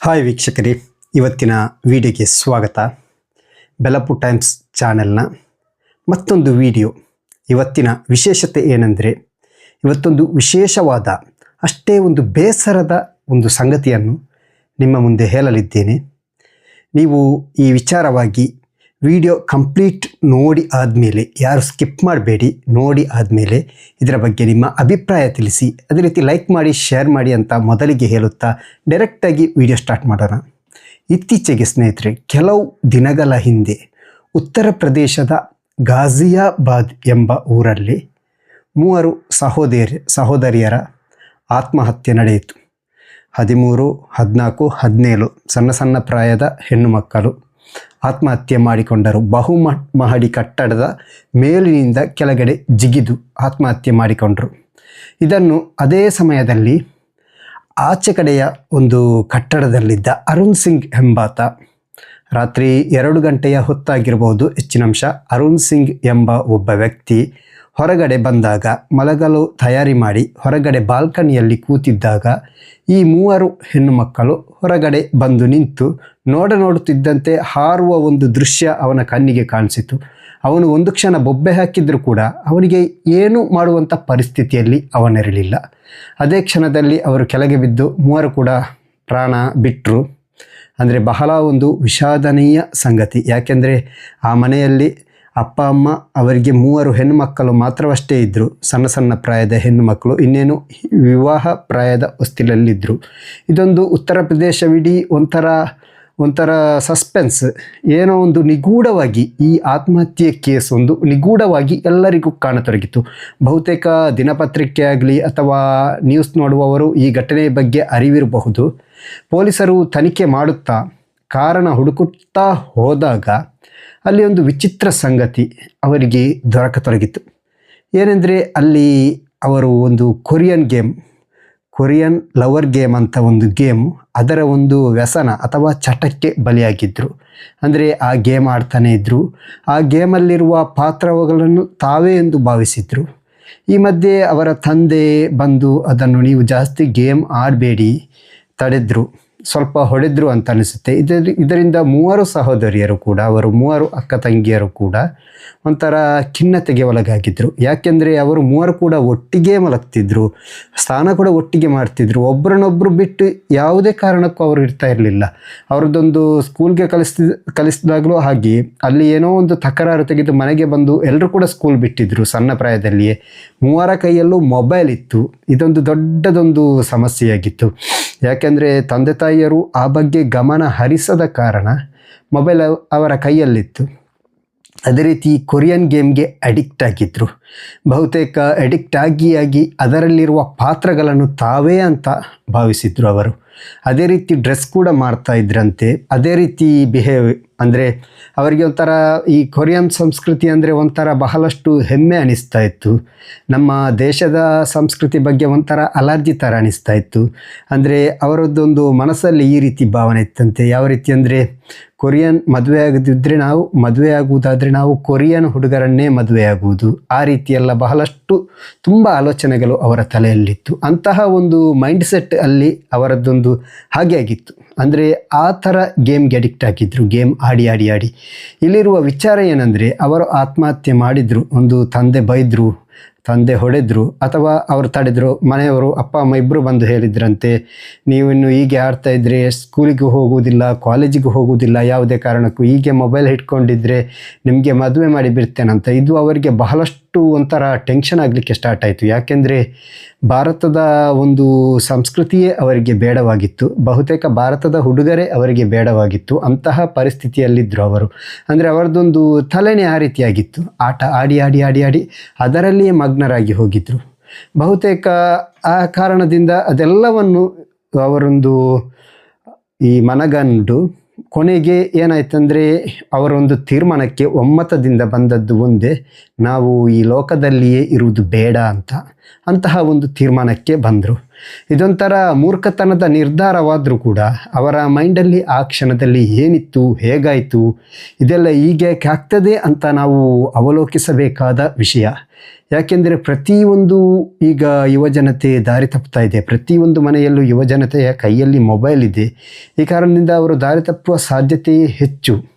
Hi ವೀಕ್ಷಕರೇ, ಇವತ್ತಿನ ವಿಡಿಯೋಗೆ ಸ್ವಾಗತ. ಬೆಲಪು ಟೈಮ್ಸ್ ಚಾನೆಲ್ನ ಮತ್ತೊಂದು ವಿಡಿಯೋ. ಇವತ್ತಿನ ವಿಶೇಷತೆ ಏನೆಂದರೆ, ಇವತ್ತೊಂದು ವಿಶೇಷವಾದ, ಅಷ್ಟೇ ಒಂದು ಬೇಸರದ ಒಂದು ಸಂಗತಿಯನ್ನು ನಿಮ್ಮ ಮುಂದೆ ಹೇಳಲಿದ್ದೇನೆ. ನೀವು ಈ ವಿಚಾರವಾಗಿ ವಿಡಿಯೋ ಕಂಪ್ಲೀಟ್ ನೋಡಿ ಆದಮೇಲೆ, ಯಾರು ಸ್ಕಿಪ್ ಮಾಡಬೇಡಿ, ನೋಡಿ ಆದಮೇಲೆ ಇದರ ಬಗ್ಗೆ ನಿಮ್ಮ ಅಭಿಪ್ರಾಯ ತಿಳಿಸಿ. ಅದೇ ರೀತಿ ಲೈಕ್ ಮಾಡಿ ಶೇರ್ ಮಾಡಿ ಅಂತ ಮೊದಲಿಗೆ ಹೇಳುತ್ತಾ ಡೈರೆಕ್ಟಾಗಿ ವಿಡಿಯೋ ಸ್ಟಾರ್ಟ್ ಮಾಡೋಣ. ಇತ್ತೀಚೆಗೆ ಸ್ನೇಹಿತರೆ, ಕೆಲವು ದಿನಗಳ ಹಿಂದೆ ಉತ್ತರ ಪ್ರದೇಶದ ಗಾಜಿಯಾಬಾದ್ ಎಂಬ ಊರಲ್ಲಿ ಮೂವರು ಸಹೋದರಿ, ಸಹೋದರಿಯರ ಆತ್ಮಹತ್ಯೆ ನಡೆಯಿತು. ಹದಿಮೂರು, ಹದಿನಾಲ್ಕು, ಹದಿನೇಳು ಸಣ್ಣ ಸಣ್ಣ ಪ್ರಾಯದ ಹೆಣ್ಣು ಮಕ್ಕಳು. ಆತ್ಮಹತ್ಯೆ ಮಾಡಿಕೊಂಡರು. ಬಹುಮ ಮಹಡಿ ಕಟ್ಟಡದ ಮೇಲಿನಿಂದ ಕೆಳಗಡೆ ಜಿಗಿದು ಆತ್ಮಹತ್ಯೆ ಮಾಡಿಕೊಂಡರು. ಇದನ್ನು ಅದೇ ಸಮಯದಲ್ಲಿ ಆಚೆ ಕಡೆಯ ಒಂದು ಕಟ್ಟಡದಲ್ಲಿದ್ದ ಅರುಣ್ ಸಿಂಗ್ ಎಂಬಾತ ರಾತ್ರಿ ಎರಡು ಗಂಟೆಯ ಹೊತ್ತಾಗಿರಬಹುದು ಹೆಚ್ಚಿನಂಶ ಅರುಣ್ ಸಿಂಗ್ ಎಂಬ ಒಬ್ಬ ವ್ಯಕ್ತಿ ಹೊರಗಡೆ ಬಂದಾಗ ಮಲಗಲು ತಯಾರಿ ಮಾಡಿ ಹೊರಗಡೆ ಬಾಲ್ಕನಿಯಲ್ಲಿ ಕೂತಿದ್ದಾಗ ಈ ಮೂವರು ಹೆಣ್ಣು ಮಕ್ಕಳು ಹೊರಗಡೆ ಬಂದು ನಿಂತು ನೋಡ ನೋಡುತ್ತಿದ್ದಂತೆ ಹಾರುವ ಒಂದು ದೃಶ್ಯ ಅವನ ಕಣ್ಣಿಗೆ ಕಾಣಿಸಿತು. ಅವನು ಒಂದು ಕ್ಷಣ ಬೊಬ್ಬೆ ಹಾಕಿದರೂ ಕೂಡ ಅವನಿಗೆ ಏನು ಮಾಡುವಂಥ ಪರಿಸ್ಥಿತಿಯಲ್ಲಿ ಅವನಿರಲಿಲ್ಲ. ಅದೇ ಕ್ಷಣದಲ್ಲಿ ಅವರು ಕೆಳಗೆ ಬಿದ್ದು ಮೂವರು ಕೂಡ ಪ್ರಾಣ ಬಿಟ್ಟರು ಅಂದರೆ ಬಹಳ ಒಂದು ವಿಷಾದನೀಯ ಸಂಗತಿ. ಯಾಕೆಂದರೆ ಆ ಮನೆಯಲ್ಲಿ ಅಪ್ಪ, ಅಮ್ಮ, ಅವರಿಗೆ ಮೂವರು ಹೆಣ್ಣುಮಕ್ಕಳು ಮಾತ್ರವಷ್ಟೇ ಇದ್ದರು ಸಣ್ಣ ಸಣ್ಣ ಪ್ರಾಯದ ಹೆಣ್ಣುಮಕ್ಕಳು, ಇನ್ನೇನು ವಿವಾಹ ಪ್ರಾಯದ ಹೊಸ್ತಿಲಲ್ಲಿದ್ದರು ಇದೊಂದು ಉತ್ತರ ಪ್ರದೇಶವಿಡೀ ಒಂಥರ ಒಂಥರ ಸಸ್ಪೆನ್ಸ್ ಏನೋ ಒಂದು ನಿಗೂಢವಾಗಿ, ಈ ಆತ್ಮಹತ್ಯೆ ಕೇಸ್ ಒಂದು ನಿಗೂಢವಾಗಿ ಎಲ್ಲರಿಗೂ ಕಾಣತೊಡಗಿತು ಬಹುತೇಕ ದಿನಪತ್ರಿಕೆ ಆಗಲಿ ಅಥವಾ ನ್ಯೂಸ್ ನೋಡುವವರು ಈ ಘಟನೆಯ ಬಗ್ಗೆ ಅರಿವಿರಬಹುದು. ಪೊಲೀಸರು ತನಿಖೆ ಮಾಡುತ್ತಾ ಕಾರಣ ಹುಡುಕುತ್ತಾ ಹೋದಾಗ ಅಲ್ಲಿ ಒಂದು ವಿಚಿತ್ರ ಸಂಗತಿ ಅವರಿಗೆ ದೊರಕತೊಡಗಿತ್ತು ಏನೆಂದರೆ ಅಲ್ಲಿ ಅವರು ಒಂದು Korean game, Korean lover game ಅಂತ ಒಂದು ಗೇಮ್, ಅದರ ಒಂದು ವ್ಯಸನ ಅಥವಾ ಚಟಕ್ಕೆ ಬಲಿಯಾಗಿದ್ದರು ಅಂದರೆ ಆ ಗೇಮ್ ಆಡ್ತಾನೆ ಇದ್ದರು ಆ ಗೇಮಲ್ಲಿರುವ ಪಾತ್ರಗಳನ್ನು ತಾವೇ ಎಂದು ಭಾವಿಸಿದರು. ಈ ಮಧ್ಯೆ ಅವರ ತಂದೆ ಬಂದು ಅದನ್ನು ನೀವು ಜಾಸ್ತಿ ಗೇಮ್ ಆಡಬೇಡಿ, ತಡೆದ್ರು. ಸ್ವಲ್ಪ ಹೊಡೆದ್ರು ಅಂತ ಅನಿಸುತ್ತೆ. ಇದರ ಇದರಿಂದ ಮೂವರು ಸಹೋದರಿಯರು ಕೂಡ, ಅವರು ಮೂವರು ಅಕ್ಕ ತಂಗಿಯರು ಕೂಡ ಒಂಥರ ಖಿನ್ನತೆಗೆ ಒಳಗಾಗಿದ್ದರು ಯಾಕೆಂದರೆ ಅವರು ಮೂವರು ಕೂಡ ಒಟ್ಟಿಗೆ ಮಲಗ್ತಿದ್ರು ಸ್ನಾನ ಕೂಡ ಒಟ್ಟಿಗೆ ಮಾಡ್ತಿದ್ರು. ಒಬ್ಬರನ್ನೊಬ್ಬರು ಬಿಟ್ಟು ಯಾವುದೇ ಕಾರಣಕ್ಕೂ ಅವರು ಇರ್ತಾ ಇರಲಿಲ್ಲ. ಅವ್ರದ್ದೊಂದು ಸ್ಕೂಲ್ಗೆ ಕಲಿಸ್ತಿ, ಕಲಿಸಿದಾಗಲೂ ಹಾಗೆ ಅಲ್ಲಿ ಏನೋ ಒಂದು ತಕರಾರು ತೆಗೆದು ಮನೆಗೆ ಬಂದು ಎಲ್ಲರೂ ಕೂಡ ಸ್ಕೂಲ್ ಬಿಟ್ಟಿದ್ರು ಸಣ್ಣ ಪ್ರಾಯದಲ್ಲಿಯೇ. ಮೂವರ ಕೈಯಲ್ಲೂ ಮೊಬೈಲ್ ಇತ್ತು. ಇದೊಂದು ದೊಡ್ಡದೊಂದು ಸಮಸ್ಯೆಯಾಗಿತ್ತು. ಯಾಕೆಂದರೆ ತಂದೆ ತಾಯಿಯರು ಆ ಬಗ್ಗೆ ಗಮನ ಹರಿಸದ ಕಾರಣ ಮೊಬೈಲ್ ಅವ- ಅವರ ಕೈಯಲ್ಲಿತ್ತು. ಅದೇ ರೀತಿ ಕೊರಿಯನ್ ಗೇಮ್ಗೆ ಅಡಿಕ್ಟ್ ಆಗಿದ್ದರು ಬಹುತೇಕ ಅಡಿಕ್ಟ್ ಆಗಿ ಆಗಿ ಅದರಲ್ಲಿರುವ ಪಾತ್ರಗಳನ್ನು ತಾವೇ ಅಂತ ಭಾವಿಸಿದ್ರು ಅವರು. ಅದೇ ರೀತಿ ಡ್ರೆಸ್ ಕೂಡ ಮಾಡ್ತಾ ಇದ್ರಂತೆ. ಅದೇ ರೀತಿ ಬಿಹೇವ್ ಅಂದರೆ ಅವರಿಗೆ ಒಂಥರ ಈ ಕೊರಿಯನ್ ಸಂಸ್ಕೃತಿ ಅಂದರೆ ಒಂಥರ ಬಹಳಷ್ಟು ಹೆಮ್ಮೆ ಅನಿಸ್ತಾ ಇತ್ತು. ನಮ್ಮ ದೇಶದ ಸಂಸ್ಕೃತಿ ಬಗ್ಗೆ ಒಂಥರ ಅಲರ್ಜಿ ಥರ ಅನಿಸ್ತಾ ಇತ್ತು. ಅಂದರೆ ಅವರದ್ದೊಂದು ಮನಸ್ಸಲ್ಲಿ ಈ ರೀತಿ ಭಾವನೆ ಇತ್ತಂತೆ. ಯಾವ ರೀತಿ ಅಂದರೆ ಕೊರಿಯನ್ ಮದುವೆ ಆಗದಿದ್ದರೆ ನಾವು ಮದುವೆ ಆಗುವುದಾದರೆ ನಾವು ಕೊರಿಯನ್ ಹುಡುಗರನ್ನೇ ಮದುವೆ ಆಗುವುದು. ಆ ರೀತಿಯೆಲ್ಲ ಬಹಳಷ್ಟು ತುಂಬ ಆಲೋಚನೆಗಳು ಅವರ ತಲೆಯಲ್ಲಿತ್ತು. ಅಂತಹ ಒಂದು ಮೈಂಡ್ ಸೆಟ್ ಅಲ್ಲಿ ಅವರದ್ದೊಂದು ಹಾಗೆ ಆಗಿತ್ತು. ಅಂದರೆ ಆ ಥರ ಗೇಮ್ಗೆ ಅಡಿಕ್ಟ್ ಆಗಿದ್ದರು ಗೇಮ್ ಆಡಿ ಆಡಿ ಆಡಿ. ಇಲ್ಲಿರುವ ವಿಚಾರ ಏನಂದರೆ, ಅವರು ಆತ್ಮಹತ್ಯೆ ಮಾಡಿದರು, ಒಂದು ತಂದೆ ಬೈದರು ತಂದೆ ಹೊಡೆದ್ರು ಅಥವಾ ಅವರು ತಡೆದ್ರು, ಮನೆಯವರು ಅಪ್ಪ, ಅಮ್ಮ ಇಬ್ಬರು ಬಂದು ಹೇಳಿದ್ರಂತೆ, ನೀವು ಇನ್ನು ಹೀಗೆ ಆಡ್ತಾ ಇದ್ದರೆ ಸ್ಕೂಲಿಗೂ ಹೋಗುವುದಿಲ್ಲ ಕಾಲೇಜಿಗೆ ಹೋಗುವುದಿಲ್ಲ, ಯಾವುದೇ ಕಾರಣಕ್ಕೂ ಹೀಗೆ ಮೊಬೈಲ್ ಇಟ್ಕೊಂಡಿದ್ರೆ ನಿಮಗೆ ಮದುವೆ ಮಾಡಿ ಬಿಡ್ತೇನಂತ. ಇದು ಅವರಿಗೆ ಬಹಳಷ್ಟು ಒಂಥರ ಟೆನ್ಷನ್ ಆಗಲಿಕ್ಕೆ ಸ್ಟಾರ್ಟ್ ಆಯಿತು. ಯಾಕೆಂದರೆ ಭಾರತದ ಒಂದು ಸಂಸ್ಕೃತಿಯೇ ಅವರಿಗೆ ಬೇಡವಾಗಿತ್ತು. ಬಹುತೇಕ ಭಾರತದ ಹುಡುಗರೇ ಅವರಿಗೆ ಬೇಡವಾಗಿತ್ತು. ಅಂತಹ ಪರಿಸ್ಥಿತಿಯಲ್ಲಿದ್ದರು ಅವರು. ಅಂದರೆ ಅವರದೊಂದು ತಲೆನೇ ಆ ರೀತಿಯಾಗಿತ್ತು. ಆಟ ಆಡಿ ಆಡಿ ಆಡಿ ಆಡಿ ಅದರಲ್ಲಿಯೇ ಮಗ್ನರಾಗಿ ಹೋಗಿದ್ದರು ಬಹುತೇಕ ಆ ಕಾರಣದಿಂದ ಅದೆಲ್ಲವನ್ನು ಅವರೊಂದು ಈ ಮನಗಂಡು ಕೊನೆಗೆ ಏನಾಯ್ತಂದರೆ ಅವರೊಂದು ತೀರ್ಮಾನಕ್ಕೆ ಒಮ್ಮತದಿಂದ ಬಂದದ್ದು ಒಂದೇ, ನಾವು ಈ ಲೋಕದಲ್ಲಿಯೇ ಇರುವುದು ಬೇಡ ಅಂತ ಅಂತಹ ಒಂದು ತೀರ್ಮಾನಕ್ಕೆ ಬಂದರು. ಇದೊಂಥರ ಮೂರ್ಖತನದ ನಿರ್ಧಾರವಾದರೂ ಕೂಡ ಅವರ ಮೈಂಡಲ್ಲಿ ಆ ಕ್ಷಣದಲ್ಲಿ ಏನಿತ್ತು, ಹೇಗಾಯಿತು, ಇದೆಲ್ಲ ಹೀಗೆ ಆಗ್ತದೆ ಅಂತ ನಾವು ಅವಲೋಕಿಸಬೇಕಾದ ವಿಷಯ. ಯಾಕೆಂದರೆ ಪ್ರತಿಯೊಂದು ಈಗ ಯುವಜನತೆ ದಾರಿ ತಪ್ಪುತ್ತಾ ಇದೆ. ಪ್ರತಿಯೊಂದು ಮನೆಯಲ್ಲೂ ಯುವಜನತೆಯ ಕೈಯಲ್ಲಿ ಮೊಬೈಲ್ ಇದೆ. ಈ ಕಾರಣದಿಂದ ಅವರು ದಾರಿ ತಪ್ಪುವ ಸಾಧ್ಯತೆಯೇ ಹೆಚ್ಚು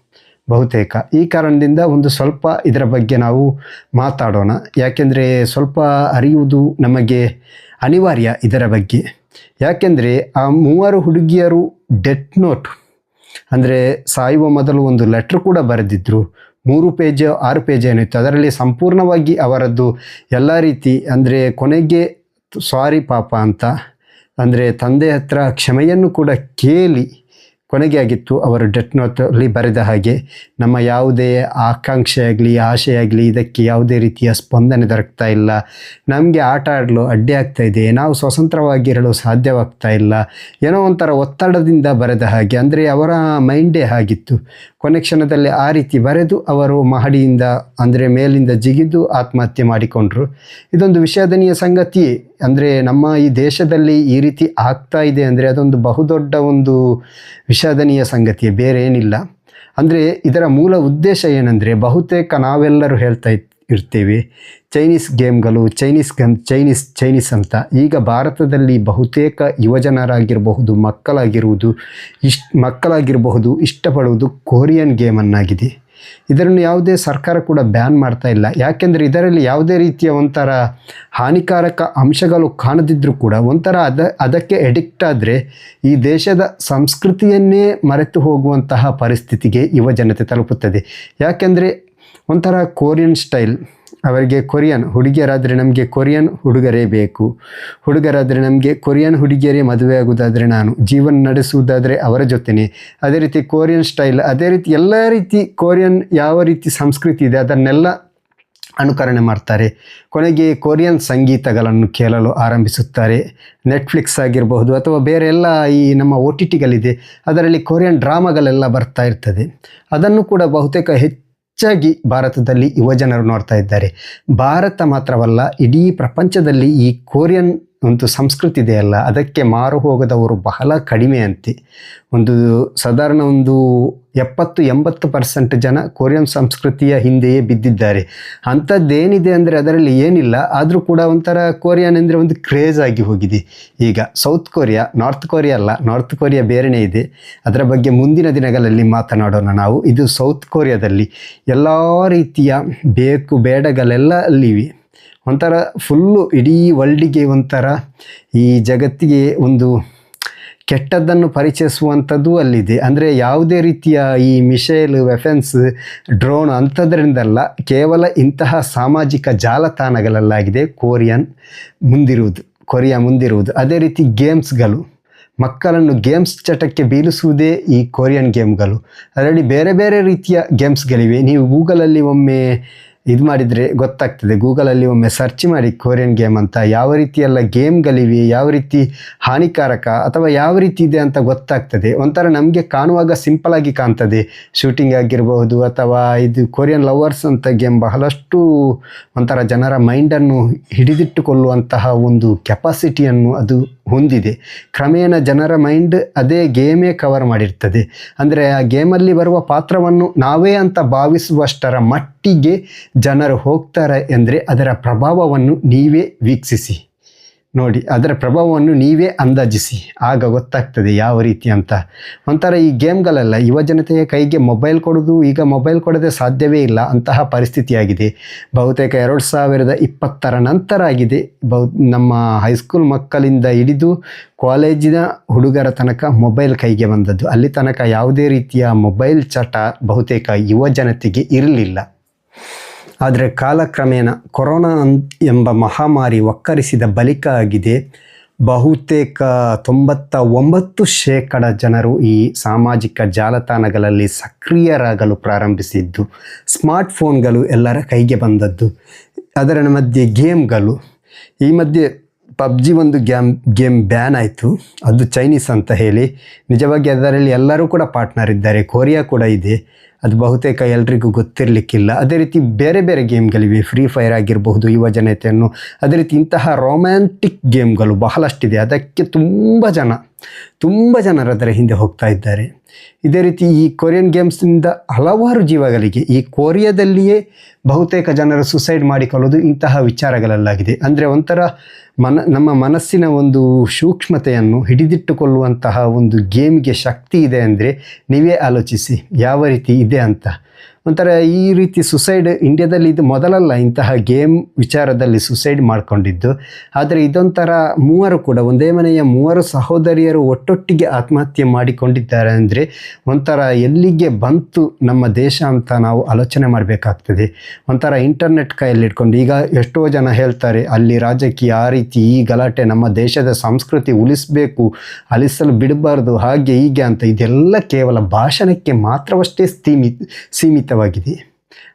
ಬಹುತೇಕ. ಈ ಕಾರಣದಿಂದ ಒಂದು ಸ್ವಲ್ಪ ಇದರ ಬಗ್ಗೆ ನಾವು ಮಾತಾಡೋಣ. ಯಾಕೆಂದರೆ ಸ್ವಲ್ಪ ಅರಿಯುವುದು ನಮಗೆ ಅನಿವಾರ್ಯ ಇದರ ಬಗ್ಗೆ. ಯಾಕೆಂದರೆ ಆ ಮೂವರು ಹುಡುಗಿಯರು ಡೆತ್ ನೋಟ್, ಅಂದರೆ ಸಾಯುವ ಮೊದಲು ಒಂದು ಲೆಟ್ರ್ ಕೂಡ ಬರೆದಿದ್ದರು ಮೂರು ಪೇಜ್, ಆರು ಪೇಜ್ ಏನಿತ್ತು, ಅದರಲ್ಲಿ ಸಂಪೂರ್ಣವಾಗಿ ಅವರದ್ದು ಎಲ್ಲ ರೀತಿ, ಅಂದರೆ ಕೊನೆಗೆ ಸಾರಿ ಪಾಪ ಅಂತ, ಅಂದರೆ ತಂದೆ ಹತ್ರ ಕ್ಷಮೆಯನ್ನು ಕೂಡ ಕೇಳಿ ಕೊನೆಗೆ ಆಗಿತ್ತು ಅವರು ಡೆತ್ ನೋಟಲ್ಲಿ ಬರೆದ ಹಾಗೆ, ನಮ್ಮ ಯಾವುದೇ ಆಕಾಂಕ್ಷೆ ಆಗಲಿ ಆಶೆ ಆಗಲಿ, ಇದಕ್ಕೆ ಯಾವುದೇ ರೀತಿಯ ಸ್ಪಂದನೆ ದೊರಕ್ತಾ ಇಲ್ಲ. ನಮಗೆ ಆಟ ಆಡಲು ಅಡ್ಡಿ ಆಗ್ತಾ ಇದೆ. ನಾವು ಸ್ವತಂತ್ರವಾಗಿರಲು ಸಾಧ್ಯವಾಗ್ತಾ ಇಲ್ಲ. ಏನೋ ಒಂಥರ ಒತ್ತಡದಿಂದ ಬರೆದ ಹಾಗೆ, ಅಂದರೆ ಅವರ ಮೈಂಡೇ ಆಗಿತ್ತು ಕೊನೆ ಕ್ಷಣದಲ್ಲಿ ಆ ರೀತಿ ಬರೆದು ಅವರು ಮಹಡಿಯಿಂದ, ಅಂದರೆ ಮೇಲಿಂದ ಜಿಗಿದು ಆತ್ಮಹತ್ಯೆ ಮಾಡಿಕೊಂಡರು. ಇದೊಂದು ವಿಷಾದನೀಯ ಸಂಗತಿ. ಅಂದರೆ ನಮ್ಮ ಈ ದೇಶದಲ್ಲಿ ಈ ರೀತಿ ಆಗ್ತಾ ಇದೆ ಅಂದರೆ ಅದೊಂದು ಬಹುದೊಡ್ಡ ಒಂದು ವಿಷಾದನೀಯ ಸಂಗತಿ, ಬೇರೆ ಏನಿಲ್ಲ. ಅಂದರೆ ಇದರ ಮೂಲ ಉದ್ದೇಶ ಏನಂದರೆ ಬಹುತೇಕ ನಾವೆಲ್ಲರೂ ಹೇಳ್ತಾ ಇರ್ತೇವೆ, ಚೈನೀಸ್ ಗೇಮ್ಗಳು, ಚೈನೀಸ್ ಗನ್, ಚೈನೀಸ್ ಚೈನೀಸ್ ಅಂತ. ಈಗ ಭಾರತದಲ್ಲಿ ಬಹುತೇಕ ಯುವಜನರಾಗಿರಬಹುದು, ಮಕ್ಕಳಾಗಿರುವುದು ಇಷ್ಟ ಮಕ್ಕಳಾಗಿರಬಹುದು, ಇಷ್ಟಪಡುವುದು ಕೊರಿಯನ್ ಗೇಮನ್ನಾಗಿದೆ. ಇದನ್ನು ಯಾವುದೇ ಸರ್ಕಾರ ಕೂಡ ಬ್ಯಾನ್ ಮಾಡ್ತಾ ಇಲ್ಲ. ಯಾಕೆಂದರೆ ಇದರಲ್ಲಿ ಯಾವುದೇ ರೀತಿಯ ಒಂಥರ ಹಾನಿಕಾರಕ ಅಂಶಗಳು ಕಾಣದಿದ್ದರೂ ಕೂಡ ಒಂಥರ ಅದ, ಅದಕ್ಕೆ ಎಡಿಕ್ಟ್ ಆದರೆ ಈ ದೇಶದ ಸಂಸ್ಕೃತಿಯನ್ನೇ ಮರೆತು ಹೋಗುವಂತಹ ಪರಿಸ್ಥಿತಿಗೆ ಯುವ ಜನತೆ ತಲುಪುತ್ತದೆ. ಯಾಕೆಂದರೆ ಒಂಥರ ಕೊರಿಯನ್ ಸ್ಟೈಲ್ ಅವರಿಗೆ ಕೊರಿಯನ್ ಹುಡುಗಿಯರಾದರೆ ನಮಗೆ ಕೊರಿಯನ್ ಹುಡುಗರೇ ಬೇಕು. ಹುಡುಗರಾದರೆ ನಮಗೆ ಕೊರಿಯನ್ ಹುಡುಗಿಯರೇ ಮದುವೆ ಆಗುವುದಾದರೆ ನಾನು, ಜೀವನ ನಡೆಸುವುದಾದರೆ ಅವರ ಜೊತೆನೇ. ಅದೇ ರೀತಿ ಕೊರಿಯನ್ ಸ್ಟೈಲ್, ಅದೇ ರೀತಿ ಎಲ್ಲ ರೀತಿ ಕೊರಿಯನ್ ಯಾವ ರೀತಿ ಸಂಸ್ಕೃತಿ ಇದೆ ಅದನ್ನೆಲ್ಲ ಅನುಕರಣೆ ಮಾಡ್ತಾರೆ. ಕೊನೆಗೆ ಕೊರಿಯನ್ ಸಂಗೀತಗಳನ್ನು ಕೇಳಲು ಆರಂಭಿಸುತ್ತಾರೆ. ನೆಟ್ಫ್ಲಿಕ್ಸ್ ಆಗಿರಬಹುದು ಅಥವಾ ಬೇರೆ ಎಲ್ಲ ಈ ನಮ್ಮ ಒ ಟಿ ಟಿಗಳಿದೆ ಅದರಲ್ಲಿ ಕೊರಿಯನ್ ಡ್ರಾಮಾಗಳೆಲ್ಲ ಬರ್ತಾ ಇರ್ತದೆ. ಅದನ್ನು ಕೂಡ ಬಹುತೇಕ ಹೆಚ್ಚಾಗಿ ಭಾರತದಲ್ಲಿ ಯುವಜನರು ನೋಡ್ತಾ ಇದ್ದಾರೆ. ಭಾರತ ಮಾತ್ರವಲ್ಲ ಇಡೀ ಪ್ರಪಂಚದಲ್ಲಿ ಈ ಕೊರಿಯನ್ ಒಂದು ಸಂಸ್ಕೃತಿ ಇದೆಯಲ್ಲ, ಅದಕ್ಕೆ ಮಾರು ಹೋಗದವರು ಬಹಳ ಕಡಿಮೆ ಅಂತೆ. ಒಂದು ಸಾಧಾರಣ ಒಂದು ಎಪ್ಪತ್ತು, ಎಂಬತ್ತು ಪರ್ಸೆಂಟ್ ಜನ ಕೊರಿಯನ್ ಸಂಸ್ಕೃತಿಯ ಹಿಂದೆಯೇ ಬಿದ್ದಿದ್ದಾರೆ. ಅಂಥದ್ದೇನಿದೆ ಅಂದರೆ ಅದರಲ್ಲಿ ಏನಿಲ್ಲ, ಆದರೂ ಕೂಡ ಒಂಥರ ಕೊರಿಯನ್ ಅಂದರೆ ಒಂದು ಕ್ರೇಜ್ ಆಗಿ ಹೋಗಿದೆ. ಈಗ ಸೌತ್ ಕೊರಿಯಾ ನಾರ್ತ್ ಕೊರಿಯಾ ಅಲ್ಲ ನಾರ್ತ್ ಕೊರಿಯಾ ಬೇರೆಯೇ ಇದೆ. ಅದರ ಬಗ್ಗೆ ಮುಂದಿನ ದಿನಗಳಲ್ಲಿ ಮಾತನಾಡೋಣ ನಾವು. ಇದು ಸೌತ್ ಕೊರಿಯಾದಲ್ಲಿ ಎಲ್ಲ ರೀತಿಯ ಬೇಕು, ಬೇಡಗಳೆಲ್ಲ ಅಲ್ಲಿವೆ. ಒಂಥರ ಫುಲ್ಲು ಇಡೀ ವರ್ಲ್ಡಿಗೆ ಒಂಥರ ಈ ಜಗತ್ತಿಗೆ ಒಂದು ಕೆಟ್ಟದ್ದನ್ನು ಪರಿಚಯಿಸುವಂಥದ್ದು ಅಲ್ಲಿದೆ. ಅಂದರೆ ಯಾವುದೇ ರೀತಿಯ ಈ ಮಿಸೈಲ್ ವೆಫೆನ್ಸ್ ಡ್ರೋನ್ ಅಂಥದ್ರಿಂದಲ್ಲ ಕೇವಲ ಇಂತಹ ಸಾಮಾಜಿಕ ಜಾಲತಾಣಗಳಲ್ಲಾಗಿದೆ ಕೊರಿಯನ್ ಮುಂದಿರುವುದು, ಕೊರಿಯಾ ಮುಂದಿರುವುದು. ಅದೇ ರೀತಿ ಗೇಮ್ಸ್ಗಳು, ಮಕ್ಕಳನ್ನು ಗೇಮ್ಸ್ ಚಟಕ್ಕೆ ಬೀಳಿಸುವುದೇ ಈ ಕೊರಿಯನ್ ಗೇಮ್ಗಳು. ಅದರಲ್ಲಿ ಬೇರೆ ಬೇರೆ ರೀತಿಯ ಗೇಮ್ಸ್ಗಳಿವೆ. ನೀವು ಗೂಗಲಲ್ಲಿ ಒಮ್ಮೆ ಇದು ಮಾಡಿದರೆ ಗೊತ್ತಾಗ್ತದೆ. ಗೂಗಲಲ್ಲಿ ಒಮ್ಮೆ ಸರ್ಚ್ ಮಾಡಿ ಕೊರಿಯನ್ ಗೇಮ್ ಅಂತ ಯಾವ ರೀತಿಯೆಲ್ಲ ಗೇಮ್ಗಳಿವೆ ಯಾವ ರೀತಿ ಹಾನಿಕಾರಕ ಅಥವಾ ಯಾವ ರೀತಿ ಇದೆ ಅಂತ ಗೊತ್ತಾಗ್ತದೆ. ಒಂಥರ ನಮಗೆ ಕಾಣುವಾಗ ಸಿಂಪಲಾಗಿ ಕಾಣ್ತದೆ. ಶೂಟಿಂಗ್ ಆಗಿರಬಹುದು ಅಥವಾ ಇದು ಕೊರಿಯನ್ ಲವರ್ಸ್ ಅಂತ ಗೇಮ್ ಬಹಳಷ್ಟು ಒಂಥರ ಜನರ ಮೈಂಡನ್ನು ಹಿಡಿದಿಟ್ಟುಕೊಳ್ಳುವಂತಹ ಒಂದು ಕೆಪಾಸಿಟಿಯನ್ನು ಅದು ಹೊಂದಿದೆ. ಕ್ರಮೇಣ ಜನರ ಮೈಂಡ್ ಅದೇ ಗೇಮೇ ಕವರ್ ಮಾಡಿರ್ತದೆ. ಅಂದರೆ ಆ ಗೇಮಲ್ಲಿ ಬರುವ ಪಾತ್ರವನ್ನು ನಾವೇ ಅಂತ ಭಾವಿಸುವಷ್ಟರ ಮಟ್ಟಿಗೆ ಜನರು ಹೋಗ್ತಾರೆ ಎಂದರೆ ಅದರ ಪ್ರಭಾವವನ್ನು ನೀವೇ ವೀಕ್ಷಿಸಿ. ನೋಡಿ, ಅದರ ಪ್ರಭಾವವನ್ನು ನೀವೇ ಅಂದಾಜಿಸಿ. ಆಗ ಗೊತ್ತಾಗ್ತದೆ ಯಾವ ರೀತಿ ಅಂತ. ಒಂಥರ ಈ ಗೇಮ್ಗಳೆಲ್ಲ ಯುವಜನತೆಯ ಕೈಗೆ ಮೊಬೈಲ್ ಕೊಡೋದು, ಈಗ ಮೊಬೈಲ್ ಕೊಡದೆ ಸಾಧ್ಯವೇ ಇಲ್ಲ ಅಂತಹ ಪರಿಸ್ಥಿತಿಯಾಗಿದೆ. ಬಹುತೇಕ ಎರಡು ಸಾವಿರದ ಇಪ್ಪತ್ತರ ನಂತರ ಆಗಿದೆ. ಬಹು ನಮ್ಮ ಹೈಸ್ಕೂಲ್ ಮಕ್ಕಳಿಂದ ಹಿಡಿದು ಕಾಲೇಜಿನ ಹುಡುಗರ ತನಕ ಮೊಬೈಲ್ ಕೈಗೆ ಬಂದದ್ದು. ಅಲ್ಲಿ ತನಕ ಯಾವುದೇ ರೀತಿಯ ಮೊಬೈಲ್ ಚಟ ಬಹುತೇಕ ಯುವ ಜನತೆಗೆ ಇರಲಿಲ್ಲ. ಆದರೆ ಕಾಲಕ್ರಮೇಣ ಕೊರೋನಾ ಎಂಬ ಮಹಾಮಾರಿ ಒಕ್ಕರಿಸಿದ ಬಳಿಕ ಆಗಿದೆ. ಬಹುತೇಕ ತೊಂಬತ್ತ ಒಂಬತ್ತು ಶೇಕಡ ಜನರು ಈ ಸಾಮಾಜಿಕ ಜಾಲತಾಣಗಳಲ್ಲಿ ಸಕ್ರಿಯರಾಗಲು ಪ್ರಾರಂಭಿಸಿದ್ದು, ಸ್ಮಾರ್ಟ್ಫೋನ್ಗಳು ಎಲ್ಲರ ಕೈಗೆ ಬಂದದ್ದು. ಅದರ ಮಧ್ಯೆ ಗೇಮ್ಗಳು. ಈ ಮಧ್ಯೆ ಪಬ್ಜಿ ಒಂದು ಗ್ಯಾಮ್, ಗೇಮ್ ಬ್ಯಾನ್ ಆಯಿತು. ಅದು ಚೈನೀಸ್ ಅಂತ ಹೇಳಿ. ನಿಜವಾಗಿ ಅದರಲ್ಲಿ ಎಲ್ಲರೂ ಕೂಡ ಪಾರ್ಟ್ನರ್ ಇದ್ದಾರೆ. ಕೊರಿಯಾ ಕೂಡ ಇದೆ. ಅದು ಬಹುತೇಕ ಎಲ್ರಿಗೂ ಗೊತ್ತಿರಲಿಕ್ಕಿಲ್ಲ. ಅದೇ ರೀತಿ ಬೇರೆ ಬೇರೆ ಗೇಮ್ಗಳಿವೆ. ಫ್ರೀ ಫೈರ್ ಆಗಿರಬಹುದು, ಯುವ ಜನತೆಯನ್ನು. ಅದೇ ರೀತಿ ಇಂತಹ ರೊಮ್ಯಾಂಟಿಕ್ ಗೇಮ್ಗಳು ಬಹಳಷ್ಟಿದೆ. ಅದಕ್ಕೆ ತುಂಬ ಜನ, ತುಂಬ ಜನರು ಅದರ ಹಿಂದೆ ಹೋಗ್ತಾ ಇದ್ದಾರೆ. ಇದೇ ರೀತಿ ಈ ಕೊರಿಯನ್ ಗೇಮ್ಸ್ನಿಂದ ಹಲವಾರು ಜೀವಗಳಿಗೆ, ಈ ಕೊರಿಯಾದಲ್ಲಿಯೇ ಬಹುತೇಕ ಜನರು ಸುಸೈಡ್ ಮಾಡಿಕೊಳ್ಳೋದು ಇಂತಹ ವಿಚಾರಗಳಲ್ಲಾಗಿದೆ. ಅಂದರೆ ಒಂಥರ ಮನ, ನಮ್ಮ ಮನಸ್ಸಿನ ಒಂದು ಸೂಕ್ಷ್ಮತೆಯನ್ನು ಹಿಡಿದಿಟ್ಟುಕೊಳ್ಳುವಂತಹ ಒಂದು ಗೇಮ್ಗೆ ಶಕ್ತಿ ಇದೆ ಅಂದರೆ ನೀವೇ ಆಲೋಚಿಸಿ. ಯಾವ ರೀತಿ ಇದೆ ಅಂತ ಒಂಥರ ಈ ರೀತಿ ಸುಸೈಡ್ ಇಂಡಿಯಾದಲ್ಲಿ ಇದು ಮೊದಲಲ್ಲ, ಇಂತಹ ಗೇಮ್ ವಿಚಾರದಲ್ಲಿ ಸುಸೈಡ್ ಮಾಡಿಕೊಂಡಿದ್ದು. ಆದರೆ ಇದೊಂಥರ ಮೂವರು ಕೂಡ, ಒಂದೇ ಮನೆಯ ಮೂವರು ಸಹೋದರಿಯರು ಒಟ್ಟೊಟ್ಟಿಗೆ ಆತ್ಮಹತ್ಯೆ ಮಾಡಿಕೊಂಡಿದ್ದಾರೆ ಅಂದರೆ ಒಂಥರ ಎಲ್ಲಿಗೆ ಬಂತು ನಮ್ಮ ದೇಶ ಅಂತ ನಾವು ಆಲೋಚನೆ ಮಾಡಬೇಕಾಗ್ತದೆ. ಒಂಥರ ಇಂಟರ್ನೆಟ್ ಕೈಯಲ್ಲಿ ಇಟ್ಕೊಂಡು, ಈಗ ಎಷ್ಟೋ ಜನ ಹೇಳ್ತಾರೆ, ಅಲ್ಲಿ ರಾಜಕೀಯ ಆ ರೀತಿ, ಈ ಗಲಾಟೆ ನಮ್ಮ ದೇಶದ ಸಂಸ್ಕೃತಿ ಉಳಿಸಬೇಕು ಅಲಿಸಲು ಬಿಡಬಾರ್ದು, ಹಾಗೆ ಹೀಗೆ ಅಂತ, ಇದೆಲ್ಲ ಕೇವಲ ಭಾಷಣಕ್ಕೆ ಮಾತ್ರವಷ್ಟೇ ಸೀಮಿತ ಸೀಮಿತವಾಗಿದೆ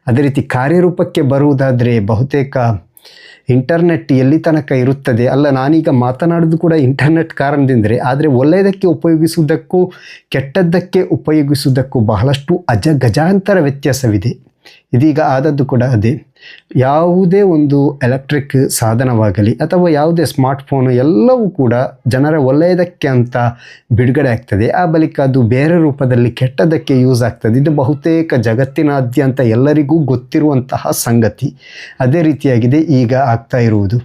ಅದೇ ರೀತಿ ಕಾರ್ಯರೂಪಕ್ಕೆ ಬರುವುದಾದರೆ ಬಹುತೇಕ ಇಂಟರ್ನೆಟ್ ಎಲ್ಲಿ ತನಕ ಇರುತ್ತದೆ? ಅಲ್ಲ, ನಾನೀಗ ಮಾತನಾಡೋದು ಕೂಡ ಇಂಟರ್ನೆಟ್ ಕಾರಣದಿಂದರೆ, ಆದರೆ ಒಳ್ಳೆಯದಕ್ಕೆ ಉಪಯೋಗಿಸುವುದಕ್ಕೂ ಕೆಟ್ಟದ್ದಕ್ಕೆ ಉಪಯೋಗಿಸುವುದಕ್ಕೂ ಬಹಳಷ್ಟು ಅಜ ಗಜಾಂತರ ವ್ಯತ್ಯಾಸವಿದೆ. ಇದೀಗ ಆದದ್ದು ಕೂಡ ಅದೇ. ಯಾವುದೇ ಒಂದು ಎಲೆಕ್ಟ್ರಿಕ್ ಸಾಧನವಾಗಲಿ ಅಥವಾ ಯಾವುದೇ ಸ್ಮಾರ್ಟ್ಫೋನು ಎಲ್ಲವೂ ಕೂಡ ಜನರ ಒಳ್ಳೆಯದಕ್ಕೆ ಅಂತ ಬಿಡುಗಡೆ ಆಗ್ತದೆ. ಆ ಬಳಿಕ ಅದು ಬೇರೆ ರೂಪದಲ್ಲಿ ಕೆಟ್ಟದಕ್ಕೆ ಯೂಸ್ ಆಗ್ತದೆ. ಇದು ಬಹುತೇಕ ಜಗತ್ತಿನಾದ್ಯಂತ ಎಲ್ಲರಿಗೂ ಗೊತ್ತಿರುವಂತಹ ಸಂಗತಿ. ಅದೇ ರೀತಿಯಾಗಿದೆ ಈಗ ಆಗ್ತಾ ಇರುವುದು.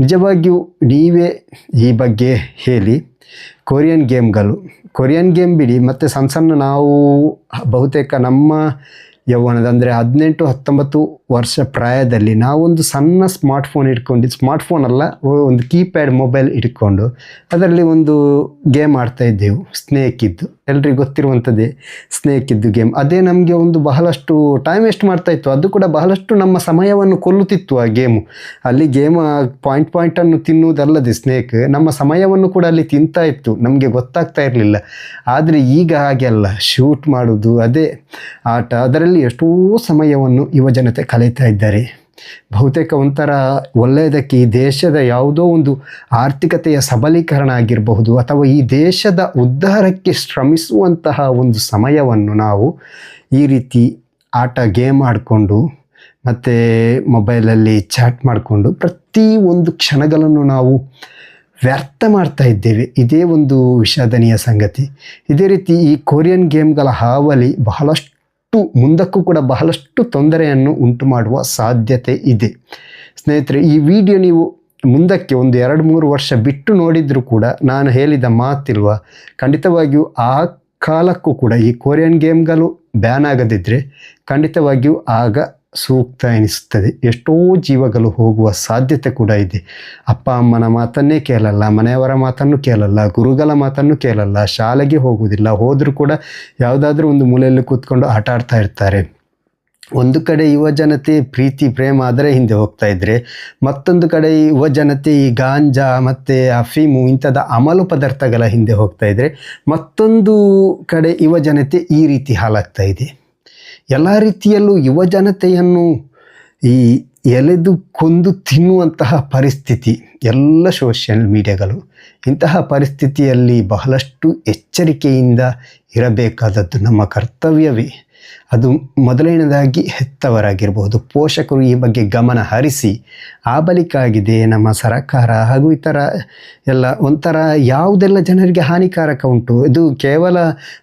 ನಿಜವಾಗಿಯೂ ನೀವೇ ಈ ಬಗ್ಗೆ ಹೇಳಿ. ಕೊರಿಯನ್ ಗೇಮ್ಗಳು. ಕೊರಿಯನ್ ಗೇಮ್ ಬಿಡಿ, ಮತ್ತು ಸಣ್ಣ ಸಣ್ಣ ನಾವು ಬಹುತೇಕ ನಮ್ಮ ಯೌವನದ ಅಂದರೆ ಹದಿನೆಂಟು ಹತ್ತೊಂಬತ್ತು ವರ್ಷ ಪ್ರಾಯದಲ್ಲಿ ನಾವೊಂದು ಸಣ್ಣ ಸ್ಮಾರ್ಟ್ಫೋನ್ ಇಟ್ಕೊಂಡು ಸ್ಮಾರ್ಟ್ಫೋನ್ ಅಲ್ಲ ಒಂದು ಕೀಪ್ಯಾಡ್ ಮೊಬೈಲ್ ಇಟ್ಕೊಂಡು ಅದರಲ್ಲಿ ಒಂದು ಗೇಮ್ ಆಡ್ತಾ ಇದ್ದೆವು ಸ್ನೇಕ್ ಇದ್ದು. ಎಲ್ರಿಗೂ ಗೊತ್ತಿರುವಂಥದ್ದೇ ಸ್ನೇಕ್ ಇದ್ದು ಗೇಮ್ ಅದೇ ನಮಗೆ ಒಂದು ಬಹಳಷ್ಟು ಟೈಮ್ ವೇಸ್ಟ್ ಮಾಡ್ತಾ ಇತ್ತು. ಅದು ಕೂಡ ಬಹಳಷ್ಟು ನಮ್ಮ ಸಮಯವನ್ನು ಕೊಲ್ಲುತ್ತಿತ್ತು ಆ ಗೇಮು ಅಲ್ಲಿ ಗೇಮ್ ಪಾಯಿಂಟ್ ಪಾಯಿಂಟನ್ನು ತಿನ್ನುವುದಲ್ಲದೆ ಸ್ನೇಕ್ ನಮ್ಮ ಸಮಯವನ್ನು ಕೂಡ ಅಲ್ಲಿ ತಿಂತಾ ಇತ್ತು. ನಮಗೆ ಗೊತ್ತಾಗ್ತಾ ಇರಲಿಲ್ಲ. ಆದರೆ ಈಗ ಹಾಗೆ ಅಲ್ಲ. ಶೂಟ್ ಮಾಡೋದು ಅದೇ ಆಟ, ಅದರಲ್ಲಿ ಎಷ್ಟೋ ಸಮಯವನ್ನು ಯುವ ಜನತೆ ಕಳೀತಾ ಇದ್ದಾರೆ. ಬಹುತೇಕ ಒಂಥರ ಒಳ್ಳೆಯದಕ್ಕೆ ಈ ದೇಶದ ಯಾವುದೋ ಒಂದು ಆರ್ಥಿಕತೆಯ ಸಬಲೀಕರಣ ಆಗಿರಬಹುದು ಅಥವಾ ಈ ದೇಶದ ಉದ್ಧಾರಕ್ಕೆ ಶ್ರಮಿಸುವಂತಹ ಒಂದು ಸಮಯವನ್ನು ನಾವು ಈ ರೀತಿ ಆಟ ಗೇಮ್ ಆಡಿಕೊಂಡು, ಮತ್ತು ಮೊಬೈಲಲ್ಲಿ ಚಾಟ್ ಮಾಡಿಕೊಂಡು ಪ್ರತಿ ಒಂದು ಕ್ಷಣಗಳನ್ನು ನಾವು ವ್ಯರ್ಥ ಮಾಡ್ತಾ ಇದ್ದೇವೆ. ಇದೇ ಒಂದು ವಿಷಾದನೀಯ ಸಂಗತಿ. ಇದೇ ರೀತಿ ಈ ಕೊರಿಯನ್ ಗೇಮ್ಗಳ ಹಾವಳಿ ಬಹಳಷ್ಟು ಮುಂದಕ್ಕೂ ಕೂಡ ಬಹಳಷ್ಟು ತೊಂದರೆಯನ್ನು ಉಂಟು ಮಾಡುವ ಸಾಧ್ಯತೆ ಇದೆ. ಸ್ನೇಹಿತರೆ, ಈ ವಿಡಿಯೋ ನೀವು ಮುಂದಕ್ಕೆ ಒಂದು ಎರಡು ಮೂರು ವರ್ಷ ಬಿಟ್ಟು ನೋಡಿದರೂ ಕೂಡ ನಾನು ಹೇಳಿದ ಮಾತಿಲ್ವ, ಖಂಡಿತವಾಗಿಯೂ ಆ ಕಾಲಕ್ಕೂ ಕೂಡ ಈ ಕೊರಿಯನ್ ಗೇಮ್ಗಳು ಬ್ಯಾನ್ ಆಗದಿದ್ದರೆ ಖಂಡಿತವಾಗಿಯೂ ಆಗ ಸೂಕ್ತ ಎನಿಸುತ್ತದೆ. ಎಷ್ಟೋ ಜೀವಗಳು ಹೋಗುವ ಸಾಧ್ಯತೆ ಕೂಡ ಇದೆ. ಅಪ್ಪ ಅಮ್ಮನ ಮಾತನ್ನೇ ಕೇಳಲ್ಲ, ಮನೆಯವರ ಮಾತನ್ನು ಕೇಳಲ್ಲ, ಗುರುಗಳ ಮಾತನ್ನು ಕೇಳಲ್ಲ, ಶಾಲೆಗೆ ಹೋಗುವುದಿಲ್ಲ, ಹೋದರೂ ಕೂಡ ಯಾವುದಾದ್ರೂ ಒಂದು ಮೂಲೆಯಲ್ಲಿ ಕೂತ್ಕೊಂಡು ಆಟ ಆಡ್ತಾ ಇರ್ತಾರೆ. ಒಂದು ಕಡೆ ಯುವ ಜನತೆ ಪ್ರೀತಿ, ಪ್ರೇಮ ಆದರೆ ಹಿಂದೆ ಹೋಗ್ತಾ ಇದ್ರೆ, ಮತ್ತೊಂದು ಕಡೆ ಯುವ ಜನತೆ ಈ ಗಾಂಜಾ ಮತ್ತು ಅಫೀಮು ಇಂಥದ ಅಮಲು ಪದಾರ್ಥಗಳ ಹಿಂದೆ ಹೋಗ್ತಾ ಇದ್ರೆ, ಮತ್ತೊಂದು ಕಡೆ ಯುವ ಜನತೆ ಈ ರೀತಿ ಹಾಲಾಗ್ತಾ ಇದೆ. ಎಲ್ಲ ರೀತಿಯಲ್ಲೂ ಯುವ ಜನತೆಯನ್ನು ಈ ಎಲೆದು ಕೊಂದು ತಿನ್ನುವಂತಹ ಪರಿಸ್ಥಿತಿ, ಎಲ್ಲ ಸೋಷಿಯಲ್ ಮೀಡಿಯಾಗಳು ಇಂತಹ ಪರಿಸ್ಥಿತಿಯಲ್ಲಿ ಬಹಳಷ್ಟು ಎಚ್ಚರಿಕೆಯಿಂದ ಇರಬೇಕಾದದ್ದು ನಮ್ಮ ಕರ್ತವ್ಯವೇ. ಅದು ಮೊದಲನೇದಾಗಿ ಹೆತ್ತವರಾಗಿರ್ಬೋದು. ಪೋಷಕರು ಈ ಬಗ್ಗೆ ಗಮನ ಹರಿಸಿ, ಆ ಬಳಿಕ ಆಗಿದೆ ನಮ್ಮ ಸರಕಾರ ಹಾಗೂ ಇತರ ಎಲ್ಲ ಒಂಥರ ಯಾವುದೆಲ್ಲ ಜನರಿಗೆ ಹಾನಿಕಾರಕ ಉಂಟು? ಇದು ಕೇವಲ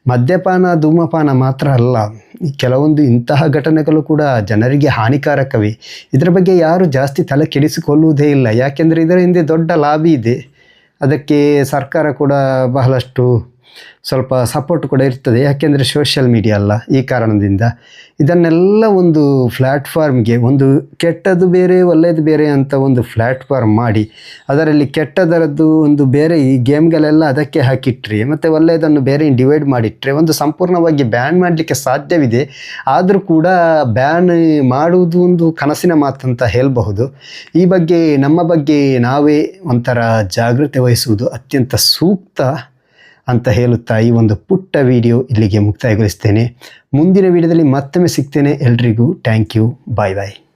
ಮದ್ಯಪಾನ, ಧೂಮಪಾನ ಮಾತ್ರ ಅಲ್ಲ. ಕೆಲವೊಂದು ಇಂತಹ ಘಟನೆಗಳು ಕೂಡ ಜನರಿಗೆ ಹಾನಿಕಾರಕವೇ. ಇದರ ಬಗ್ಗೆ ಯಾರು ಜಾಸ್ತಿ ತಲೆ ಕೆಡಿಸಿಕೊಳ್ಳುವುದೇ ಇಲ್ಲ. ಯಾಕೆಂದರೆ ಇದರ ಹಿಂದೆ ದೊಡ್ಡ ಲಾಭಿ ಇದೆ. ಅದಕ್ಕೆ ಸರ್ಕಾರ ಕೂಡ ಬಹಳಷ್ಟು ಸ್ವಲ್ಪ ಸಪೋರ್ಟ್ ಕೂಡ ಇರ್ತದೆ. ಯಾಕೆಂದರೆ ಸೋಷಿಯಲ್ ಮೀಡಿಯಾ ಅಲ್ಲ ಈ ಕಾರಣದಿಂದ. ಇದನ್ನೆಲ್ಲ ಒಂದು ಪ್ಲ್ಯಾಟ್ಫಾರ್ಮ್ಗೆ ಒಂದು ಕೆಟ್ಟದ್ದು ಬೇರೆ ಒಳ್ಳೆಯದು ಬೇರೆ ಅಂತ ಒಂದು ಪ್ಲ್ಯಾಟ್ಫಾರ್ಮ್ ಮಾಡಿ, ಅದರಲ್ಲಿ ಕೆಟ್ಟದರದ್ದು ಒಂದು ಬೇರೆ ಈ ಗೇಮ್ಗಳೆಲ್ಲ ಅದಕ್ಕೆ ಹಾಕಿಟ್ರಿ, ಮತ್ತು ಒಳ್ಳೆಯದನ್ನು ಬೇರೆ ಡಿವೈಡ್ ಮಾಡಿಟ್ರೆ, ಒಂದು ಸಂಪೂರ್ಣವಾಗಿ ಬ್ಯಾನ್ ಮಾಡಲಿಕ್ಕೆ ಸಾಧ್ಯವಿದೆ. ಆದರೂ ಕೂಡ ಬ್ಯಾನ್ ಮಾಡುವುದು ಒಂದು ಕನಸಿನ ಮಾತಂತ ಹೇಳಬಹುದು. ಈ ಬಗ್ಗೆ, ನಮ್ಮ ಬಗ್ಗೆ ನಾವೇ ಒಂಥರ ಜಾಗೃತಿ ವಹಿಸುವುದು ಅತ್ಯಂತ ಸೂಕ್ತ ಅಂತ ಹೇಳುತ್ತಾ ಈ ಒಂದು ಪುಟ್ಟ ವಿಡಿಯೋ ಇಲ್ಲಿಗೆ ಮುಕ್ತಾಯಗೊಳಿಸ್ತೇನೆ. ಮುಂದಿನ ವಿಡಿಯೋದಲ್ಲಿ ಮತ್ತೊಮ್ಮೆ ಸಿಗ್ತೇನೆ. ಎಲ್ರಿಗೂ ಥ್ಯಾಂಕ್ ಯು ಬಾಯ್ ಬಾಯ್